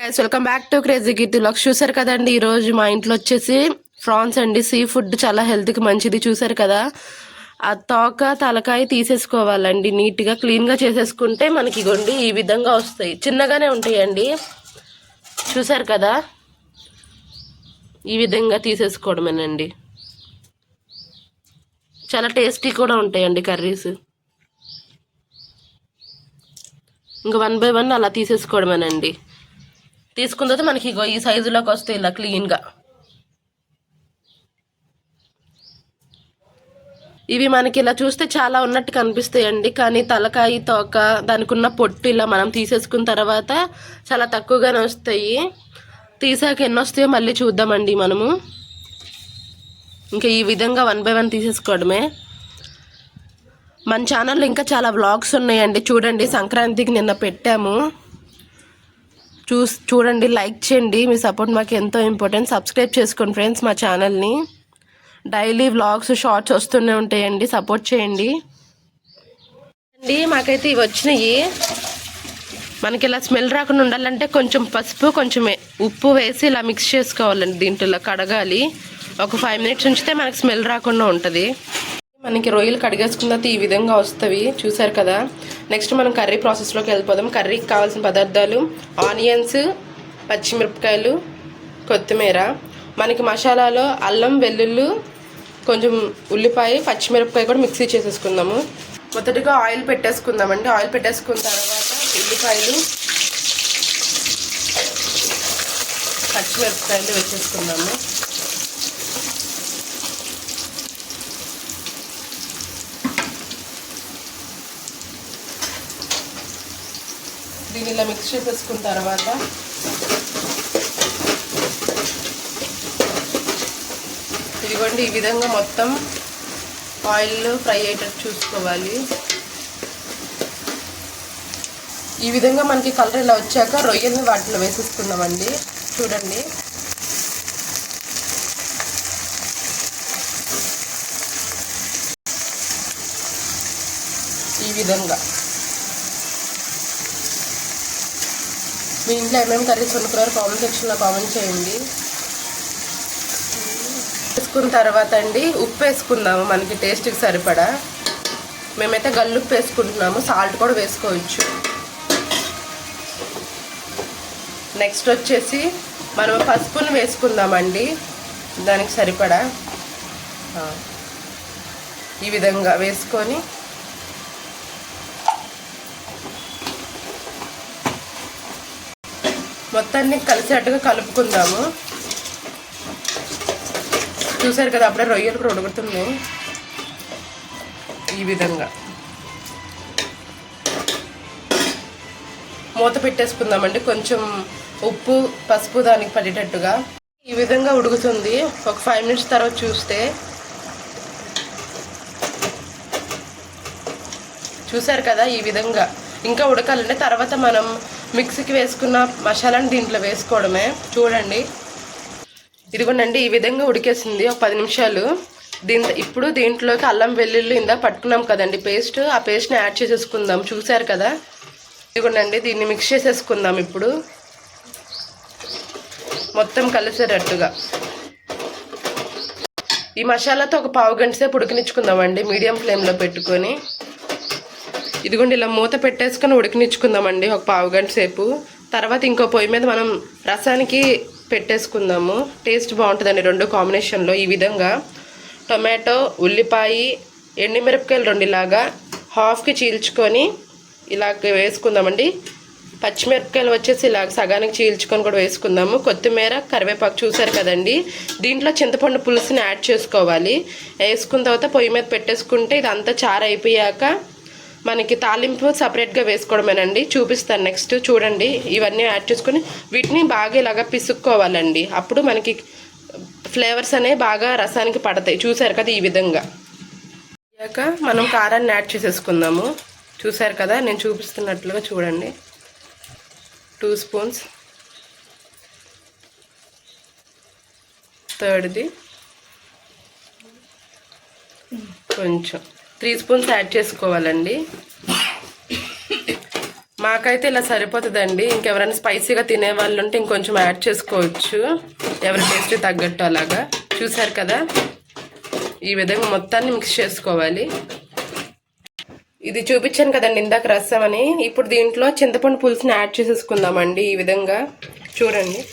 Guys welcome back to crazy git lux చూసారు కదండి ఈరోజు మా ఇంట్లో వచ్చేసి ప్రాన్స్ అండి. సీ ఫుడ్ చాలా హెల్త్కి మంచిది చూసారు కదా? ఆ తోక తలకాయ తీసేసుకోవాలండి. నీట్గా క్లీన్గా చేసేసుకుంటే మనకి గొండి ఈ విధంగా వస్తాయి. చిన్నగానే ఉంటాయండి. చూసారు కదా? ఈ విధంగా తీసేసుకోవడమేనండి. చాలా టేస్టీ కూడా ఉంటాయండి కర్రీస్. ఇంకా వన్ బై వన్ అలా తీసేసుకోవడమేనండి. తీసుకున్న తర్వాత మనకి ఇగో ఈ సైజులోకి వస్తాయి ఇలా క్లీన్గా ఇవి మనకి ఇలా చూస్తే చాలా ఉన్నట్టు కనిపిస్తాయండి. కానీ తలకాయ తోక దానికి ఉన్న పొట్టు ఇలా మనం తీసేసుకున్న తర్వాత చాలా తక్కువగానే వస్తాయి. తీసాక ఎన్ని వస్తాయో మళ్ళీ చూద్దామండి మనము. ఇంకా ఈ విధంగా వన్ బై వన్ తీసేసుకోవడమే. మన ఛానల్లో ఇంకా చాలా వ్లాగ్స్ ఉన్నాయండి. చూడండి సంక్రాంతికి నిన్న పెట్టాము. చూస్ చూడండి లైక్ చేయండి. మీ సపోర్ట్ మాకు ఎంతో ఇంపార్టెంట్. సబ్స్క్రైబ్ చేసుకోండి ఫ్రెండ్స్ మా ఛానల్ని. డైలీ వ్లాగ్స్ షార్ట్స్ వస్తూనే ఉంటాయండి. సపోర్ట్ చేయండి. అండి మాకైతే ఇవి వచ్చినాయి. మనకి ఇలా స్మెల్ రాకుండా ఉండాలంటే కొంచెం పసుపు కొంచెం ఉప్పు వేసి ఇలా మిక్స్ చేసుకోవాలండి దీంట్లో కడగాలి. ఒక ఫైవ్ మినిట్స్ ఉంచితే మనకు స్మెల్ రాకుండా ఉంటుంది. మనకి రొయ్యలు కడిగేసుకున్న ఈ విధంగా వస్తవి చూసారు కదా? నెక్స్ట్ మనం కర్రీ ప్రాసెస్లోకి వెళ్ళిపోదాం. కర్రీకి కావాల్సిన పదార్థాలు ఆనియన్స్ పచ్చిమిరపకాయలు కొత్తిమీర. మనకి మసాలాలో అల్లం వెల్లుల్లి కొంచెం ఉల్లిపాయ పచ్చిమిరపకాయ కూడా మిక్సీ చేసేసుకుందాము. మొదటిగా ఆయిల్ పెట్టేసుకుందామండి. ఆయిల్ పెట్టేసుకున్న తర్వాత ఉల్లిపాయలు పచ్చిమిరపకాయలు వేసేసుకుందాము. దీన్ని ఇలా మిక్స్ చేసేసుకున్న తర్వాత ఇదిగోండి ఈ విధంగా మొత్తం ఆయిల్ ఫ్రై అయ్యేటట్టు చూసుకోవాలి. ఈ విధంగా మనకి కలర్ ఇలా వచ్చాక రొయ్యల్ని వాటిలో వేసేసుకుందామండి. చూడండి. ఈ విధంగా. మీ ఇంట్లో ఏమేమి కర్రీస్ వండుకున్నారో కామెంట్ సెక్షన్లో కామెంట్ చేయండి. వేసుకున్న తర్వాత అండి ఉప్పు వేసుకుందాము మనకి టేస్ట్కి సరిపడా. మేమైతే గల్లుప్పు వేసుకుంటున్నాము సాల్ట్ కూడా వేసుకోవచ్చు. నెక్స్ట్ వచ్చేసి మనం పసుపుని వేసుకుందామండి దానికి సరిపడా. ఈ విధంగా వేసుకొని మొత్తాన్ని కలిసేట్టుగా కలుపుకుందాము. చూసారు కదా అప్పుడే రొయ్యలు కూడా ఈ విధంగా. మూత పెట్టేసుకుందామండి కొంచెం ఉప్పు పసుపు దానికి పడేటట్టుగా. ఈ విధంగా ఉడుకుతుంది. ఒక ఫైవ్ మినిట్స్ తర్వాత చూస్తే. చూసారు కదా ఈ విధంగా. ఇంకా ఉడకాలంటే తర్వాత మనం మిక్సీకి వేసుకున్న మసాలాని దీంట్లో వేసుకోవడమే. చూడండి. ఇదిగోనండి ఈ విధంగా ఉడికేసింది ఒక పది నిమిషాలు. దీని ఇప్పుడు దీంట్లోకి అల్లం వెల్లుల్లి ఇందా పట్టుకున్నాం కదండి పేస్ట్. ఆ పేస్ట్ని యాడ్ చేసేసుకుందాం. చూసారు కదా? ఇదిగోనండి దీన్ని మిక్స్ చేసేసుకుందాం ఇప్పుడు. మొత్తం కలిసేటట్టుగా. ఈ మసాలాతో ఒక పావు గంట సేపు ఉడికినిచ్చుకుందామండి మీడియం ఫ్లేమ్లో పెట్టుకొని. ఇదిగోండి ఇలా మూత పెట్టేసుకొని ఉడికినిచ్చుకుందామండి ఒక పావు గంట సేపు. తర్వాత ఇంకో పొయ్యి మీద మనం రసానికి పెట్టేసుకుందాము. టేస్ట్ బాగుంటుందండి రెండు కాంబినేషన్లో. ఈ విధంగా టొమాటో ఉల్లిపాయ ఎండుమిరపకాయలు రెండు ఇలాగా హాఫ్కి చీల్చుకొని ఇలా వేసుకుందామండి. పచ్చిమిరపకాయలు వచ్చేసి ఇలా సగానికి చీల్చుకొని కూడా వేసుకుందాము. కొత్తిమీర కరివేపాకు చూసారు కదండి. దీంట్లో చింతపండు పులుసుని యాడ్ చేసుకోవాలి. వేసుకున్న తర్వాత పొయ్యి మీద పెట్టేసుకుంటే ఇదంతా చారు అయిపోయాక మనకి తాలింపు సపరేట్గా వేసుకోవడమేనండి. చూపిస్తాను నెక్స్ట్ చూడండి. ఇవన్నీ యాడ్ చేసుకొని వీటిని బాగా ఇలాగ పిసుక్కోవాలండి. అప్పుడు మనకి ఫ్లేవర్స్ అనేవి బాగా రసానికి పడతాయి. చూసారు కదా ఈ విధంగా. అయ్యాక మనం కారాన్ని యాడ్ చేసేసుకుందాము. చూసారు కదా? నేను చూపిస్తున్నట్లుగా చూడండి. టూ స్పూన్స్ థర్డ్ది కొంచెం. త్రీ స్పూన్స్ యాడ్ చేసుకోవాలండి. మాకైతే ఇలా సరిపోతుందండి. ఇంకెవరైనా స్పైసీగా తినే వాళ్ళు ఉంటే ఇంకొంచెం యాడ్ చేసుకోవచ్చు. ఎవరి టేస్ట్ తగ్గట్టు అలాగా. చూసారు కదా? ఈ విధంగా మొత్తాన్ని మిక్స్ చేసుకోవాలి. ఇది చూపించాను కదండి ఇందాక రసం అని. ఇప్పుడు దీంట్లో చింతపండు పులుసుని యాడ్ చేసేసుకుందామండి ఈ విధంగా. చూడండి.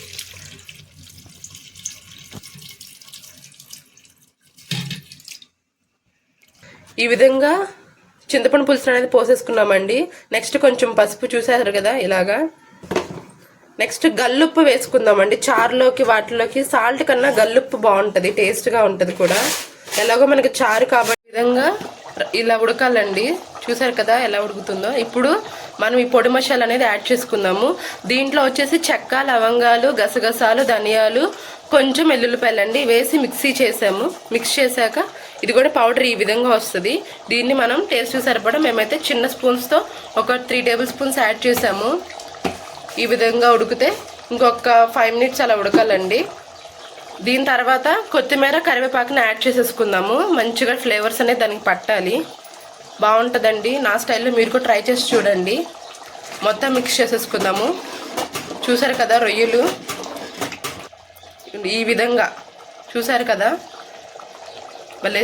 ఈ విధంగా చింతపండు పులుసు అనేది పోసేసుకున్నామండి. నెక్స్ట్ కొంచెం పసుపు చూసారు కదా ఇలాగా. నెక్స్ట్ గల్లుప్పు వేసుకుందామండి. చారులోకి వాటిలోకి సాల్ట్ కన్నా గల్లుప్పు బాగుంటుంది టేస్ట్గా ఉంటుంది కూడా. ఎలాగో మనకి చారు కాబట్టి విధంగా ఇలా ఉడకాలండి. చూసారు కదా ఎలా ఉడుకుతుందో. ఇప్పుడు మనం ఈ పొడి మసాలా అనేది యాడ్ చేసుకుందాము. దీంట్లో వచ్చేసి చెక్క లవంగాలు గసగసాలు ధనియాలు కొంచెం ఎల్లుల్లిపాయలండి. వేసి మిక్సీ చేసాము. మిక్స్ చేశాక ఇది కూడా పౌడర్ ఈ విధంగా వస్తుంది. దీన్ని మనం టేస్ట్ సరిపడా మేమైతే చిన్న స్పూన్స్తో ఒక త్రీ టేబుల్ స్పూన్స్ యాడ్ చేసాము. ఈ విధంగా ఉడికితే ఇంకొక ఫైవ్ మినిట్స్ అలా ఉడకాలండి. దీని తర్వాత కొత్తిమీర కరివేపాకుని యాడ్ చేసేసుకుందాము. మంచిగా ఫ్లేవర్స్ అనేది దానికి పట్టాలి. బాగుంటుందండి. నా స్టైల్లో మీరు కూడా ట్రై చేసి చూడండి. మొత్తం మిక్స్ చేసేసుకుందాము. చూసారు కదా రొయ్యలు? ఈ విధంగా. చూసారు కదా? భలే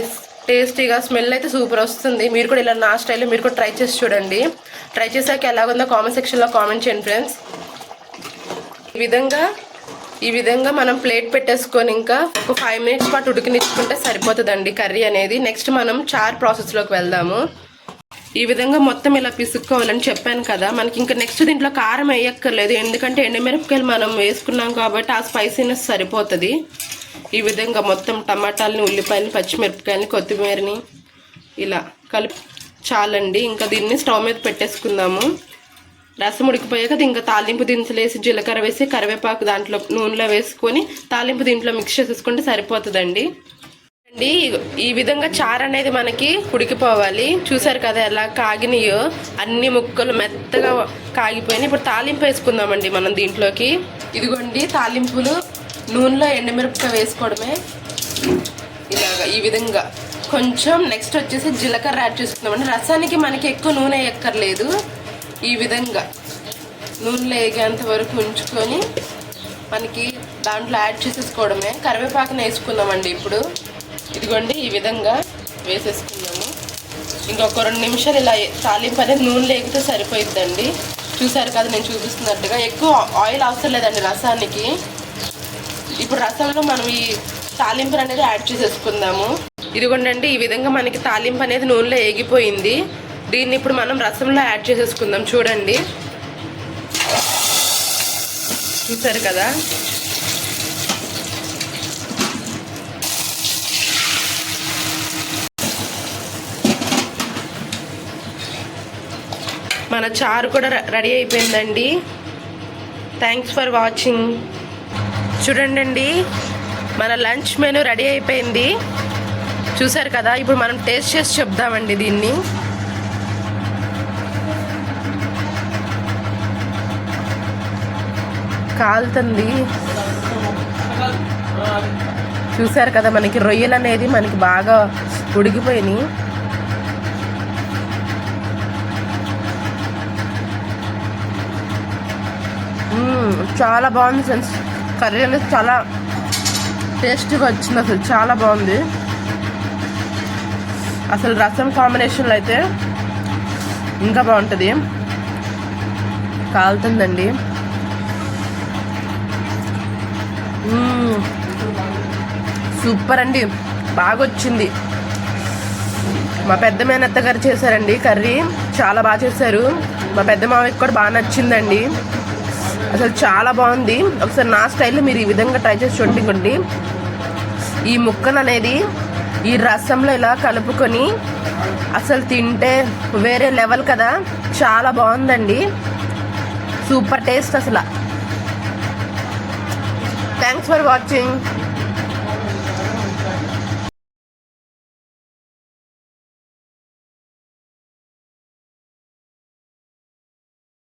టేస్టీగా స్మెల్ అయితే సూపర్ వస్తుంది. మీరు కూడా ఇలా నా స్టైల్లో మీరు కూడా ట్రై చేసి చూడండి. ట్రై చేశాక ఎలాగుందో కామెంట్ సెక్షన్లో కామెంట్ చేయండి ఫ్రెండ్స్ ఈ విధంగా ఈ విధంగా మనం ప్లేట్ పెట్టేసుకొని ఇంకా ఒక ఫైవ్ మినిట్స్ పాటు ఉడికినిచ్చుకుంటే సరిపోతుందండి కర్రీ అనేది. నెక్స్ట్ మనం చార్ ప్రాసెస్లోకి వెళ్దాము. ఈ విధంగా మొత్తం ఇలా పిసుక్కోవాలని చెప్పాను కదా. మనకి ఇంకా నెక్స్ట్ దీంట్లో కారం వేయక్కర్లేదు. ఎందుకంటే ఎండుమిరపకాయలు మనం వేసుకున్నాం కాబట్టి ఆ స్పైసీనెస్ సరిపోతుంది. ఈ విధంగా మొత్తం టమాటాలని ఉల్లిపాయలని పచ్చిమిరపకాయలని కొత్తిమీరని ఇలా కలిపి చాలండి. ఇంకా దీన్ని స్టవ్ మీద పెట్టేసుకుందాము. రసం ఉడికిపోయాక ఇంకా తాలింపు దినుసులు వేసి జీలకర్ర వేసి కరివేపాకు దాంట్లో నూనెలో వేసుకొని తాలింపు దీంట్లో మిక్స్ చేసేసుకుంటే సరిపోతుందండి. అండి ఈ విధంగా చారు అనేది మనకి ఉడికిపోవాలి. చూసారు కదా ఎలా కాగినాయో? అన్ని ముక్కలు మెత్తగా కాగిపోయినాయి. ఇప్పుడు తాలింపు వేసుకుందామండి మనం దీంట్లోకి. ఇదిగోండి తాలింపులు నూనెలో ఎండుమిరపకాయ వేసుకోవడమే ఇలాగా ఈ విధంగా. కొంచెం నెక్స్ట్ వచ్చేసి జీలకర్ర యాడ్ చేసుకుందామండి. రసానికి మనకి ఎక్కువ నూనె ఎక్కర్లేదు ఈ విధంగా నూనెలో వేగేంత వరకు ఉంచుకొని మనకి దాంట్లో యాడ్ చేసేసుకోవడమే. కరివేపాకుని వేసుకుందామండి ఇప్పుడు. ఇదిగోండి ఈ విధంగా వేసేసుకున్నాము ఇంకొక రెండు నిమిషాలు ఇలా తాలింపు అనేది నూనె లేగితే సరిపోయిద్దండి. చూసారు కదా నేను చూపిస్తున్నట్టుగా. ఎక్కువ ఆయిల్ అవసరం లేదండి రసానికి. ఇప్పుడు రసంలో మనం ఈ తాలింపు అనేది యాడ్ చేసేసుకుందాము. ఇదిగోండి ఈ విధంగా మనకి తాలింపు అనేది నూనెలో ఏగిపోయింది. దీన్ని ఇప్పుడు మనం రసంలో యాడ్ చేసేసుకుందాం చూడండి. చూసారు కదా? మన చారు కూడా రెడీ అయిపోయిందండి. థ్యాంక్స్ ఫర్ వాచింగ్ చూడండి అండి మన లంచ్ మెనూ రెడీ అయిపోయింది. చూసారు కదా ఇప్పుడు మనం టేస్ట్ చేసి చెప్దామండి దీన్ని. కాలుతుంది. చూసారు కదా మనకి రొయ్యలు అనేది మనకి బాగా ఉడికిపోయినాయి చాలా బాగుంది ఫ్రెండ్స్. కర్రీ అనేది చాలా టేస్ట్గా వచ్చింది అసలు చాలా బాగుంది. అసలు రసం కాంబినేషన్లో అయితే ఇంకా బాగుంటుంది. కాలుతుందండి. సూపర్ అండి. బాగా వచ్చింది. మా పెద్ద మేనత్త గారు చేశారండి కర్రీ. చాలా బాగా చేశారు. మా పెద్ద మామయ్యకి కూడా బాగా నచ్చిందండి. అసలు చాలా బాగుంది. ఒకసారి నా స్టైల్లో మీరు ఈ విధంగా ట్రై చేసి చూడండి ఈ ముక్కలు అనేది ఈ రసంలో ఇలా కలుపుకొని అసలు తింటే వేరే లెవెల్ కదా. చాలా బాగుందండి. సూపర్ టేస్ట్ అసలు. Thanks for watching